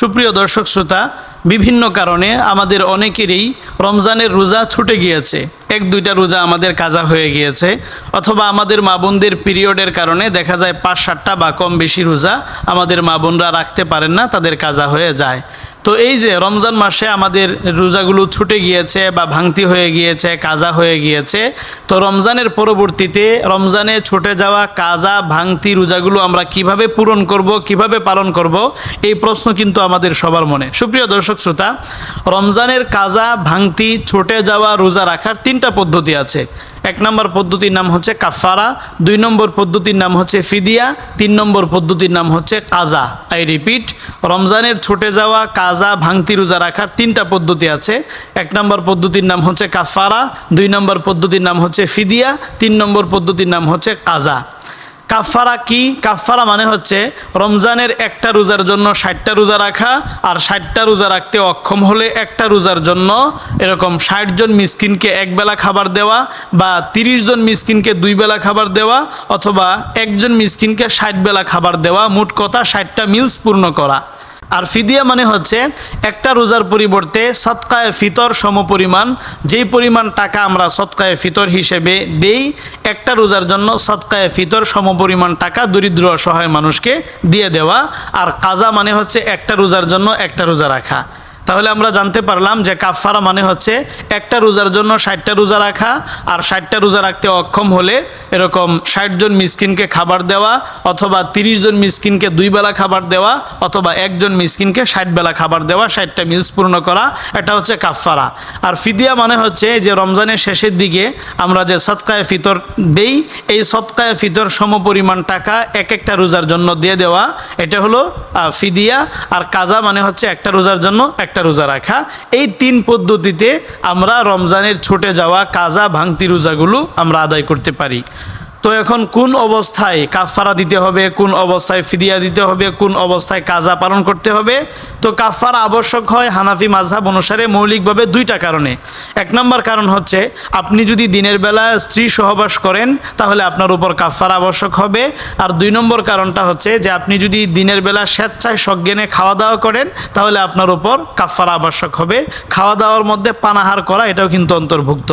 সুপ্রিয় দর্শক শ্রোতা, বিভিন্ন কারণে আমাদের অনেকেরই রমজানের রোজা ছুটে গিয়েছে। এক দুইটা রোজা আমাদের কাজা হয়ে গিয়েছে, অথবা আমাদের মা বোনদের পিরিয়ডের কারণে দেখা যায় পাঁচ সাতটা বা কম বেশি রোজা আমাদের মা বোনরা রাখতে পারেন না, তাদের কাজা হয়ে যায়। তো এই যে রমজান মাসে আমাদের রোজাগুলো ছুটে গিয়েছে বা ভাঙতি হয়ে গিয়েছে, কাজা হয়ে গিয়েছে, তো রমজানের পরবর্তীতে রমজানে ছুটে যাওয়া কাজা, ভাঙতি রোজাগুলো আমরা কীভাবে পূরণ করব, কীভাবে পালন করব, এই প্রশ্ন কিন্তু আমাদের সবার মনে। সুপ্রিয় দর্শক শ্রোতা, রমজানের কাজা, ভাঙতি, ছুটে যাওয়া, রোজা রাখার তিনটা পদ্ধতি আছে। এক নম্বর পদ্ধতির নাম হচ্ছে কাফারা দুই নম্বর পদ্ধতির নাম হচ্ছে ফিদিয়া, তিন নম্বর পদ্ধতির নাম হচ্ছে কাজা। আই রিপিট, রমজানের ছুটে যাওয়া, কাজা, ভাঙতি রোজা রাখার তিনটা পদ্ধতি আছে। এক নম্বর পদ্ধতির নাম হচ্ছে কাফারা দুই নম্বর পদ্ধতির নাম হচ্ছে ফিদিয়া, তিন নম্বর পদ্ধতির নাম হচ্ছে কাজা। কাফারা কি? কাফারা মানে হচ্ছে রমজানের একটা রোজার জন্য ষাটটা রোজা রাখা আর ষাটটা রোজা রাখতে অক্ষম হলে একটা রোজার জন্য এরকম ষাট জন মিসকিনকে এক বেলা খাবার দেওয়া বা তিরিশ জন মিসকিনকে দুই বেলা খাবার দেওয়া অথবা একজন মিসকিনকে ষাট বেলা খাবার দেওয়া। মোট কথা ষাটটা মিলস পূর্ণ করা। আর ফিদিয়া মানে হচ্ছে একটা রোজার পরিবর্তে সৎকায় ফিতর সমপরিমাণ। যেই পরিমাণ টাকা আমরা সৎকায় ফিতর হিসেবে দেই, একটা রোজার জন্য সৎকায় ফিতর সমপরিমাণ টাকা দরিদ্র অসহায় মানুষকে দিয়ে দেওয়া। আর কাজা মানে হচ্ছে একটা রোজার জন্য একটা রোজা রাখা। তাহলে আমরা জানতে পারলাম যে কাফারা মানে হচ্ছে একটা রোজার জন্য ষাটটা রোজা রাখা আর ষাটটা রোজা রাখতে অক্ষম হলে এরকম ষাট জন মিসকিনকে খাবার দেওয়া অথবা তিরিশ জন মিসকিনকে দুই বেলা খাবার দেওয়া অথবা একজন মিসকিনকে ষাট বেলা খাবার দেওয়া, ষাটটা মিলস পূর্ণ করা, এটা হচ্ছে কাফারা আর ফিদিয়া মানে হচ্ছে যে রমজানের শেষের দিকে আমরা যে সৎকায় ফিতর দেই, এই সৎকায় ফিতর সমপরিমাণ টাকা এক একটা রোজার জন্য দিয়ে দেওয়া, এটা হলো ফিদিয়া। আর কাজা মানে হচ্ছে একটা রোজার জন্য একটা রোজা রাখা, এই তিন পদ্ধতিতে আমরা রমজানের ছুটে যাওয়া কাজা ভাঙতি রোজাগুলো আমরা আদায় করতে পারি। তো এখন কোন অবস্থায় কাফারা দিতে হবে, কোন অবস্থায় ফিদিয়া দিতে হবে, কোন অবস্থায় কাজা পালন করতে হবে? তো কাফারা আবশ্যক হয় হানাফি মাঝহাব অনুসারে মৌলিকভাবে দুইটা কারণে। এক নম্বর কারণ হচ্ছে, আপনি যদি দিনের বেলা স্ত্রী সহবাস করেন, তাহলে আপনার উপর কাফারা আবশ্যক হবে। আর দুই নম্বর কারণটা হচ্ছে যে, আপনি যদি দিনের বেলা স্বেচ্ছায় সজ্ঞানে খাওয়া দাওয়া করেন, তাহলে আপনার উপর কাফারা আবশ্যক হবে। খাওয়া দাওয়ার মধ্যে পানাহার করা, এটাও কিন্তু অন্তর্ভুক্ত।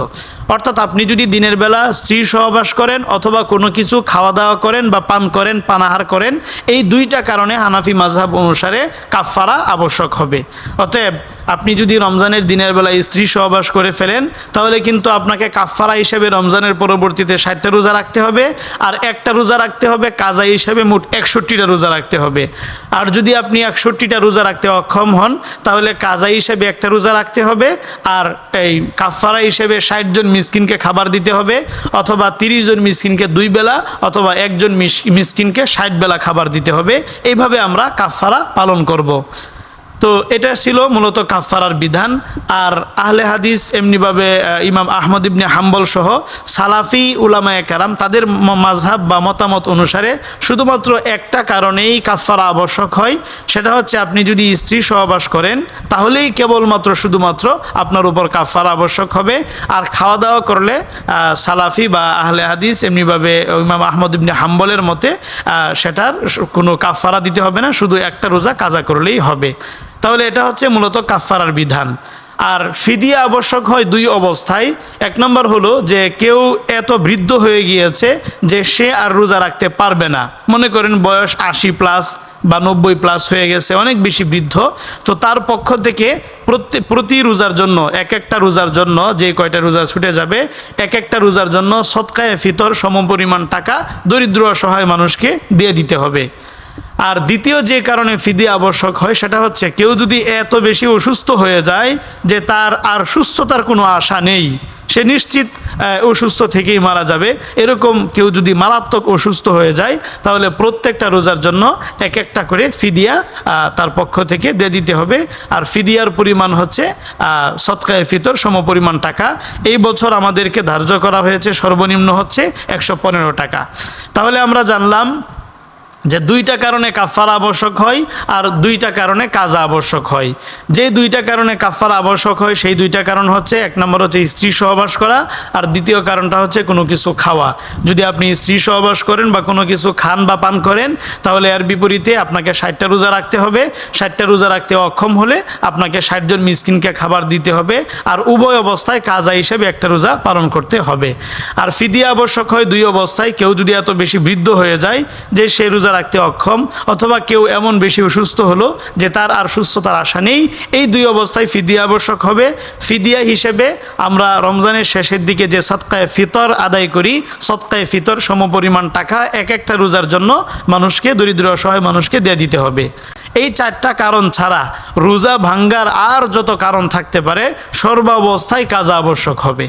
অর্থাৎ আপনি যদি দিনের বেলা স্ত্রী সহবাস করেন অথবা কোনো কিছু খাওয়া দাওয়া করেন বা পান করেন পানাহার করেন, এই দুইটা কারণে হানাফি মাঝহাব অনুসারে কাফারা আবশ্যক হবে। অতএব আপনি যদি রমজানের দিনের বেলায় স্ত্রী সহবাস করে ফেলেন, তাহলে কিন্তু আপনাকে কাফারা হিসেবে রমজানের পরবর্তীতে ষাটটা রোজা রাখতে হবে আর একটা রোজা রাখতে হবে, কাজা হিসেবে মোট একষট্টিটা রোজা রাখতে হবে। আর যদি আপনি একষট্টিটা রোজা রাখতে অক্ষম হন, তাহলে কাজা হিসেবে একটা রোজা রাখতে হবে আর এই কাফারা হিসেবে ষাট জন মিসকিনকে খাবার দিতে হবে, অথবা তিরিশ জন মিসকিনকে দুই বেলা, অথবা একজন মিস- মিসকিনকে ষাট বেলা খাবার দিতে হবে এইভাবে আমরা কাফারা পালন করব। তো এটা ছিল মূলত কাফারার বিধান। আর আহলে হাদিস এমনিভাবে ইমাম আহমদ ইবনে হাম্বল সহ সালাফি উলামায় কারাম তাদের ম- মাযহাব বা মতামত অনুসারে শুধুমাত্র একটা কারণেই কাফারা আবশ্যক হয়। সেটা হচ্ছে আপনি যদি স্ত্রী সহবাস করেন, তাহলেই কেবলমাত্র শুধুমাত্র আপনার উপর কাফারা আবশ্যক হবে। আর খাওয়া দাওয়া করলে সালাফি বা আহলে হাদিস এমনিভাবে ইমাম আহমদ ইবনে হাম্বলের মতে সেটার কোনো কাফারা দিতে হবে না, শুধু একটা রোজা কাজা করলেই হবে। তাহলে এটা হচ্ছে মূলত কাফারার বিধান। আর ফিদিয়া আবশ্যক হয় দুই অবস্থায়। এক নম্বর হলো যে কেউ এত বৃদ্ধ হয়ে গিয়েছে যে সে আর রোজা রাখতে পারবে না। মনে করেন বয়স আশি প্লাস বা নব্বই প্লাস হয়ে গেছে, অনেক বেশি বৃদ্ধ। তো তার পক্ষ থেকে প্রতি প্রতি রোজার জন্য, এক একটা রোজার জন্য যে কয়টা রোজা ছুটে যাবে, এক একটা রোজার জন্য সৎকায় ফিতর সমপরিমাণ টাকা দরিদ্র অসহায় মানুষকে দিয়ে দিতে হবে। আর দ্বিতীয় যে কারণে ফিদি আবশ্যক হয়, সেটা হচ্ছে কেউ যদি এত বেশি অসুস্থ হয়ে যায় যে তার আর সুস্থতার কোনো আশা নেই, সে নিশ্চিত অসুস্থ থেকেই মারা যাবে। এরকম কেউ যদি মারাত্মক অসুস্থ হয়ে যায়, তাহলে প্রত্যেকটা রোজার জন্য এক একটা করে ফিদিয়া তার পক্ষ থেকে দিয়ে দিতে হবে। আর ফিদিয়ার পরিমাণ হচ্ছে সৎকায় ফিতর, সমপরিমাণ টাকা। এই বছর আমাদেরকে ধার্য করা হয়েছে, সর্বনিম্ন হচ্ছে একশো পনেরো টাকা। তাহলে আমরা জানলাম যে দুইটা কারণে কাফারা আবশ্যক হয় আর দুইটা কারণে কাজা আবশ্যক হয়। যে দুইটা কারণে কাফারা আবশ্যক হয়, সেই দুইটা কারণ হচ্ছে, এক নম্বর হচ্ছে স্ত্রী সহবাস করা আর দ্বিতীয় কারণটা হচ্ছে কোনো কিছু খাওয়া। যদি আপনি স্ত্রী সহবাস করেন বা কোনো কিছু খান বা পান করেন, তাহলে এর বিপরীতে আপনাকে ষাটটা রোজা রাখতে হবে। ষাটটা রোজা রাখতে অক্ষম হলে আপনাকে ষাটজন মিসকিনকে খাবার দিতে হবে আর উভয় অবস্থায় কাজা হিসেবে একটা রোজা পালন করতে হবে। আর ফিদিয়া আবশ্যক হয় দুই অবস্থায়। কেউ যদি এত বেশি বৃদ্ধ হয়ে যায় যে সে রোজা রাখতে অক্ষম, অথবা কেউ এমন বেশি অসুস্থ হলো যে তার আর সুস্থতার আশা নেই। এই দুই অবস্থায় ফিদিয়া আবশ্যক হবে। ফিদিয়া হিসেবে আমরা রমজানের শেষের দিকে যে সৎকায় ফিতর আদায় করি সৎকায় ফিতর সমপরিমাণ টাকা এক একটা রোজার জন্য মানুষকে, দরিদ্র অসহায় মানুষকে দিয়ে দিতে হবে। এই চারটা কারণ ছাড়া রোজা ভাঙ্গার আর যত কারণ থাকতে পারে, সর্বাবস্থায় কাজা আবশ্যক হবে।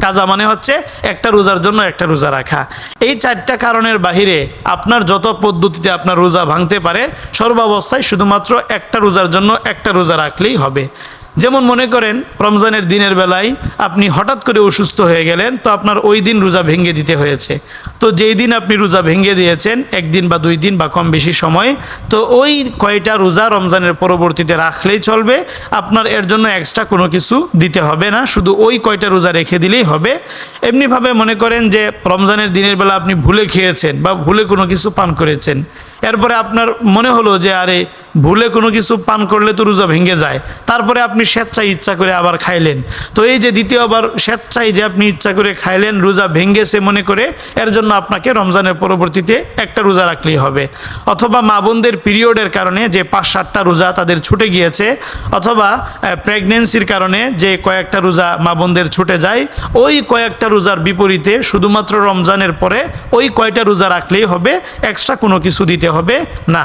কাজা মানে হচ্ছে একটা রোজার জন্য একটা রোজা রাখা। এই চারটা কারণের বাহিরে আপনার যত পদ্ধতিতে আপনার রোজা ভাঙতে পারে, সর্বাবস্থায় শুধুমাত্র একটা রোজার জন্য একটা রোজা রাখলেই হবে। যেমন মনে করেন, রমজানের দিনের বেলায় আপনি হঠাৎ করে অসুস্থ হয়ে গেলেন, তো আপনার ওই দিন রোজা ভেঙে দিতে হয়েছে। তো যেই দিন আপনি রোজা ভেঙে দিয়েছেন, একদিন বা দুই দিন বা কম বেশি সময়, তো ওই কয়টা রোজা রমজানের পরবর্তীতে রাখলেই চলবে, আপনার এর জন্য এক্সট্রা কোনো কিছু দিতে হবে না, শুধু ওই কয়টা রোজা রেখে দিলেই হবে। এমনিভাবে মনে করেন যে, রমজানের দিনের বেলা আপনি ভুলে খেয়েছেন বা ভুলে কোনো কিছু পান করেছেন। এরপরে আপনার মনে হলো যে, আরে, ভুলে কোনো কিছু পান করলে তো রোজা ভেঙে যায়। তারপরে আপনি স্বেচ্ছায় ইচ্ছা করে আবার খাইলেন। তো এই যে দ্বিতীয়বার স্বেচ্ছায় যে আপনি ইচ্ছা করে খাইলেন, রোজা ভেঙেছে মনে করে, এর জন্য আপনাকে রমজানের পরবর্তীতে একটা রোজা রাখলেই হবে। অথবা মা বোনদের পিরিয়ডের কারণে যে পাঁচ সাতটা রোজা তাদের ছুটে গিয়েছে, অথবা প্রেগনেন্সির কারণে যে কয়েকটা রোজা মা বোনদের ছুটে যায়, ওই কয়েকটা রোজার বিপরীতে শুধুমাত্র রমজানের পরে ওই কয়টা রোজা রাখলেই হবে এক্সট্রা কোনো কিছু দিতে হবে? না।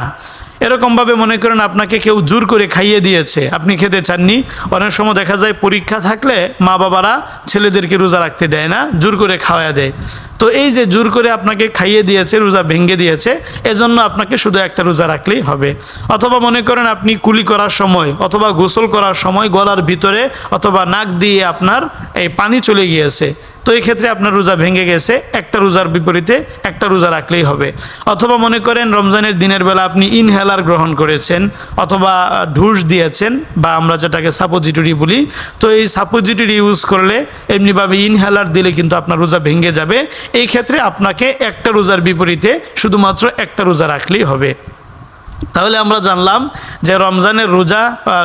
এরকমভাবে মনে করেন আপনাকে কেউ জোর করে খাইয়ে দিয়েছে। আপনি খেতে চাননি। অনেক সময় দেখা যায় পরীক্ষা থাকলে মা বাবারা ছেলেদেরকে রোজা রাখতে দেয় না, জোর করে খাওয়া দেয়। তো এই যে জোর করে আপনাকে খাইয়ে দিয়েছে, রোজা ভেঙে দিয়েছে, এজন্য আপনাকে শুধু একটা রোজা রাখলেই হবে। অথবা মনে করেন আপনি কুলি করার সময় অথবা গোসল করার সময় গলার ভিতরে অথবা নাক দিয়ে আপনার এই পানি চলে গিয়েছে। তো এই ক্ষেত্রে আপনার রোজা ভেঙে গেছে, একটা রোজার বিপরীতে একটা রোজা রাখলেই হবে। অথবা মনে করেন রমজানের দিনের বেলা আপনি ইনহেলার গ্রহণ করেছেন, অথবা ঢুস দিয়েছেন, বা আমরা যেটাকে সাপোজিটরি বলি, তো এই সাপোজিটরি ইউজ করলে এমনিভাবে ইনহেলার দিলে কিন্তু আপনার রোজা ভেঙে যাবে। এই ক্ষেত্রে আপনাকে একটা রোজার বিপরীতে শুধুমাত্র একটা রোজা রাখলেই হবে। তাহলে আমরা জানলাম যে রমজানের রোজা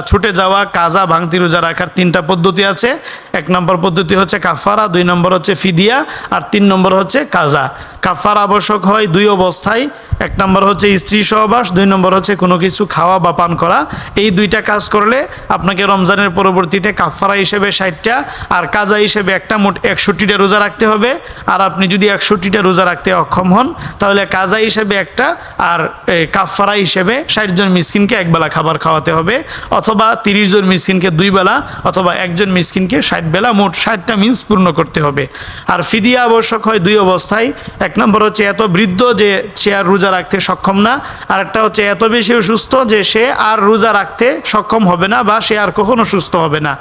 ছুটে যাওয়া, কাজা, ভাঙতি রোজা রাখার তিনটা পদ্ধতি আছে। এক নম্বর পদ্ধতি হচ্ছে কাফারা দুই নম্বর হচ্ছে ফিদিয়া, আর তিন নম্বর হচ্ছে কাজা। কাফারা আবশ্যক হয় দুই অবস্থায়। এক নম্বর হচ্ছে স্ত্রী সহবাস, দুই নম্বর হচ্ছে কোনো কিছু খাওয়া বা পান করা। এই দুইটা কাজ করলে আপনাকে রমজানের পরবর্তীতে কাফারা হিসেবে ষাটটা আর কাজা হিসেবে একটা মোট একষট্টিটা রোজা রাখতে হবে। আর আপনি যদি একষট্টিটা রোজা রাখতে অক্ষম হন, তাহলে কাজা হিসেবে একটা আর কাফারা হিসেবে ষাট জন মিসকিনকে একবেলা খাবার খাওয়াতে হবে। অথবা তিরিশ জন মিসকিনকে দুই বেলা অথবা একজন মিসকিনকে ষাট বেলা মোট ষাটটা মিন্স পূর্ণ করতে হবে। আর ফিদিয়া আবশ্যক হয় দুই অবস্থায়। এক নম্বর হচ্ছে এত বৃদ্ধ যে সে আর রোজা রাখতে সক্ষম না আর একটা হচ্ছে এত বেশি সুস্থ যে সে আর রোজা রাখতে সক্ষম হবে না বা সে আর কখনো সুস্থ হবে না।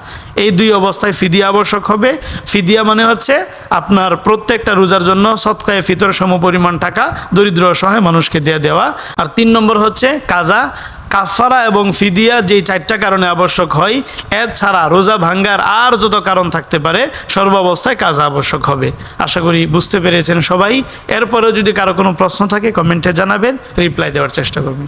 এই দুই অবস্থায় ফিদিয়া আবশ্যক হবে। ফিদিয়া মানে হচ্ছে আপনার প্রত্যেকটা রোজার জন্য সৎকায় ফিতর সমপরিমাণ টাকা দরিদ্র অসহায় মানুষকে দিয়ে দেওয়া। আর তিন নম্বর হচ্ছে কাজা। কাফারা এবং ফিদিয়া যেই চারটা কারণে আবশ্যক হয়, এছাড়া রোজা ভাঙ্গার আর যত কারণ থাকতে পারে সর্বাবস্থায় কাজ আবশ্যক হবে। আশা করি বুঝতে পেরেছেন সবাই। এরপরেও যদি কারও কোনো প্রশ্ন থাকে, কমেন্টে জানাবেন, রিপ্লাই দেওয়ার চেষ্টা করবেন।